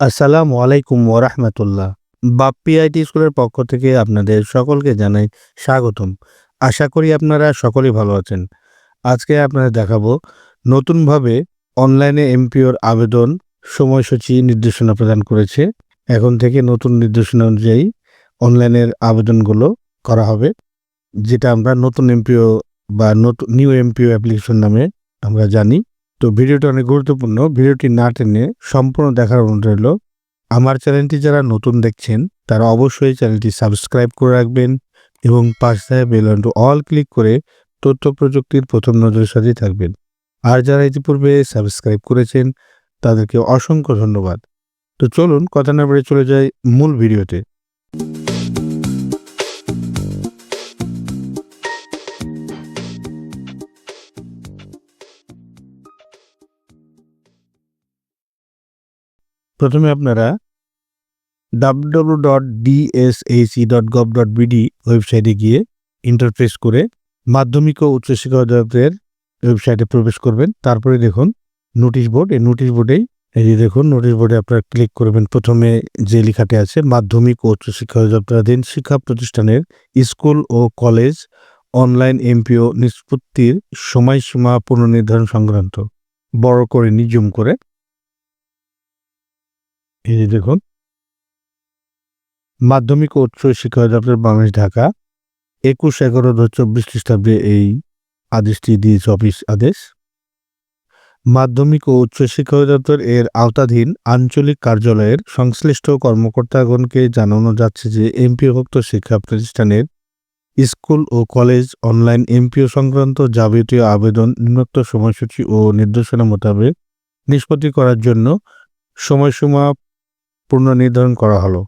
আসসালামু আলাইকুম ওরহমতুল্লাহ বাপ্পি আইটি স্কুলের পক্ষ থেকে আপনাদের সকলকে জানাই স্বাগতম। আশা করি আপনারা সকলেই ভালো আছেন। আজকে আপনাদের দেখাবো নতুনভাবে অনলাইনে এমপিওর আবেদন সময়সূচি নির্দেশনা প্রদান করেছে। এখন থেকে নতুন নির্দেশনা অনুযায়ী অনলাইনের আবেদনগুলো করা হবে, যেটা আমরা নতুন এমপিও বা নতুন নিউ এমপিও অ্যাপ্লিকেশন নামে আমরা জানি। তো ভিডিওটা অনেক গুরুত্বপূর্ণ। ভিডিওটি না টেনে সম্পূর্ণ দেখার অনুরোধ রইল। আমার চ্যানেলটি যারা নতুন দেখছেন, তারা অবশ্যই চ্যানেলটি সাবস্ক্রাইব করে রাখবেন এবং পাশ বেল অল ক্লিক করে তথ্য প্রযুক্তির প্রথম নজরের সাথেই থাকবেন। আর যারা ইতিপূর্বে সাবস্ক্রাইব করেছেন, তাদেরকে অসংখ্য ধন্যবাদ। তো চলুন, কথা না বেড়ে চলে যাই মূল ভিডিওতে। প্রথমে আপনারা W dot DSSC dot gov dot BD ওয়েবসাইটে গিয়ে ইন্টারফেস করে মাধ্যমিক ও উচ্চশিক্ষা অধিদপ্তরের ওয়েবসাইটে প্রবেশ করবেন। তারপরে দেখুন নোটিশ বোর্ড এই নোটিশ বোর্ডেই এই যে দেখুন নোটিশ বোর্ডে আপনারা ক্লিক করবেন। প্রথমে যে লেখাটি আছে, মাধ্যমিক ও উচ্চশিক্ষা অধিদপ্তরাধীন শিক্ষা প্রতিষ্ঠানের স্কুল ও কলেজ অনলাইন এমপিও নিষ্পত্তির সময়সীমা পুনর্নির্ধারণ সংক্রান্ত। বড় করে নিজুম করে এই যে দেখুন। মাধ্যমিক ও উচ্চ শিক্ষা অধিদপ্তর বাংলাদেশ, ঢাকা। একুশ, এগারো দু চব্বিশ খ্রিস্টাব্দে এই আদেশটি দিয়েছে অফিস আদেশ। মাধ্যমিক ও উচ্চ শিক্ষা অধিদপ্তর এর আওতাধীন আঞ্চলিক কার্যালয়ের সংশ্লিষ্ট কর্মকর্তাগণকে জানানো যাচ্ছে যে এমপিওভুক্ত শিক্ষা প্রতিষ্ঠানের স্কুল ও কলেজ অনলাইন এমপিও সংক্রান্ত যাবতীয় আবেদন, নিম্নোক্ত সময়সূচি ও নির্দেশনা মোতাবেক নিষ্পত্তি করার জন্য সময়সীমা পুনর্নির্ধারণ করা হলো।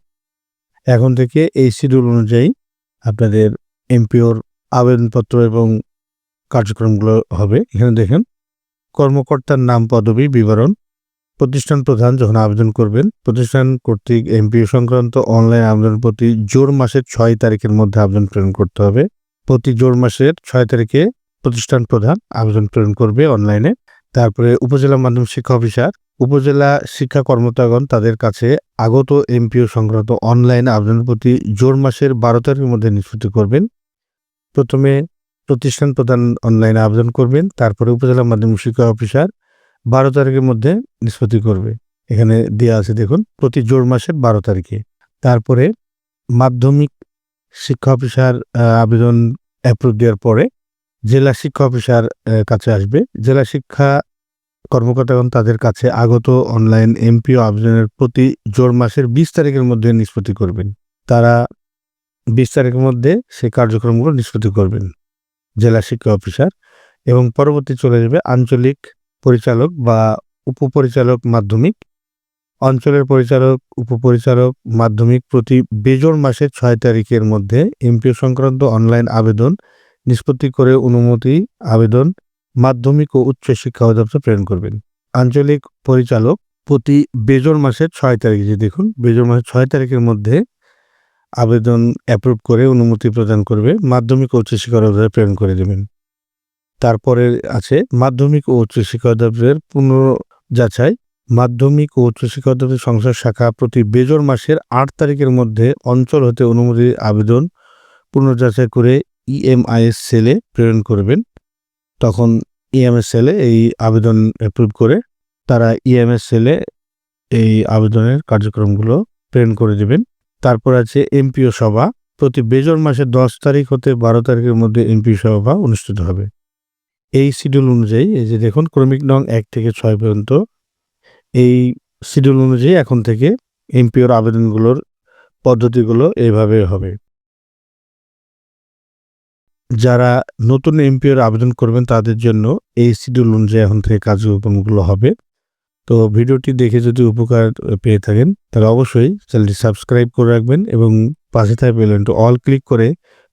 এখন থেকে এই শিডিউল অনুযায়ী আপনাদের এমপিওর আবেদনপত্র এবং কার্যক্রমগুলো হবে। এখানে দেখেন, কর্মকর্তার নাম, পদবি, বিবরণ, প্রতিষ্ঠান প্রধান যখন আবেদন করবেন, প্রতিষ্ঠান কর্তৃক এমপিও সংক্রান্ত অনলাইন আবেদন প্রতি জোর মাসের ছয় তারিখের মধ্যে আবেদন প্রেরণ করতে হবে। প্রতি জোর মাসের ছয় তারিখে প্রতিষ্ঠান প্রধান আবেদন প্রেরণ করবে অনলাইনে তারপরে উপজেলা মাধ্যমিক শিক্ষা অফিসার উপজেলা শিক্ষা কর্মকর্তাগণ তাদের কাছে আগত এমপিও সংক্রান্ত অনলাইন আবেদনের প্রতি জোর মাসের বারো তারিখের মধ্যে নিষ্পত্তি করবেন। প্রথমে প্রতিষ্ঠান প্রধান অনলাইনে আবেদন করবেন, তারপরে উপজেলা মাধ্যমিক শিক্ষা অফিসার বারো তারিখের মধ্যে নিষ্পত্তি করবে। এখানে দেওয়া আছে, দেখুন, প্রতি জোর মাসের বারো তারিখে। তারপরে মাধ্যমিক শিক্ষা অফিসার আবেদন অ্যাপ্রুভ দেওয়ার পরে জেলা শিক্ষা অফিসার কাছে আসবে। জেলা শিক্ষা কর্মকর্তাগণ তাদের কাছে আগত অনলাইন এমপিও আবেদনের প্রতি জোর মাসের বিশ তারিখের মধ্যে নিষ্পত্তি করবেন। তারা বিশ তারিখের মধ্যে সেই কার্যক্রমগুলো নিষ্পত্তি করবেন। জেলা শিক্ষা অফিসার এবং পরবর্তী চলে যাবে আঞ্চলিক পরিচালক বা উপপরিচালক মাধ্যমিক। অঞ্চলের পরিচালক, উপপরিচালক, মাধ্যমিক প্রতি বেজোর মাসের ছয় তারিখের মধ্যে এমপিও সংক্রান্ত অনলাইন আবেদন নিষ্পত্তি করে অনুমতি আবেদন মাধ্যমিক ও উচ্চ শিক্ষা অধিদপ্তর প্রেরণ করবেন। আঞ্চলিক পরিচালক প্রতি বেজোর মাসের ছয় তারিখে, যে দেখুন, বেজোর মাসের ছয় তারিখের মধ্যে আবেদন অ্যাপ্রুভ করে অনুমতি প্রদান করবে, মাধ্যমিক ও উচ্চশিক্ষা অধিদপ্তরে প্রেরণ করে দেবেন। তারপরে আছে মাধ্যমিক ও উচ্চশিক্ষা অধিদপ্তরের পুনঃ যাচাই মাধ্যমিক ও উচ্চশিক্ষা অধিদপ্তর সংসদ শাখা প্রতি বেজোর মাসের আট তারিখের মধ্যে অঞ্চল হতে অনুমতি আবেদন পুনর্যাচাই করে ইএমআইএস সেলে প্রেরণ করবেন। তখন ইএমএস সেলে এই আবেদন অ্যাপ্রুভ করে তারা ইএমএস সেলে এই আবেদনের কার্যক্রমগুলো প্রেরণ করে দেবেন। তারপর আছে এমপিও সভা। প্রতি বেজর মাসের দশ তারিখ হতে বারো তারিখের মধ্যে এমপি সভা অনুষ্ঠিত হবে। এই শিডিউল অনুযায়ী, এই যে দেখুন, ক্রমিক নং এক থেকে ছয় পর্যন্ত এই শিডিউল অনুযায়ী এখন থেকে এমপিওর আবেদনগুলোর পদ্ধতিগুলো এইভাবে হবে। যারা নতুন এমপিওর আবেদন করবেন তাদের জন্য এই শিডিউল অনুযায়ী এখন থেকে কার্যক্রমগুলো হবে। তো ভিডিওটি দেখে যদি উপকার পেয়ে থাকেন, তাহলে অবশ্যই চ্যানেলটি সাবস্ক্রাইব করে রাখবেন এবং পাশে থাকা বেলনটি অল ক্লিক করে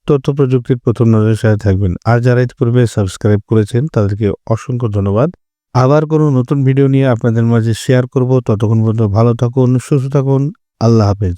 তথ্য প্রযুক্তির প্রথম নজরের সাথে থাকবেন। আর যারা ইতিপূর্বে সাবস্ক্রাইব করেছেন, তাদেরকে অসংখ্য ধন্যবাদ। আবার কোনো নতুন ভিডিও নিয়ে আপনাদের মাঝে শেয়ার করব। ততক্ষণ পর্যন্ত ভালো থাকুন, সুস্থ থাকুন। আল্লাহ হাফেজ।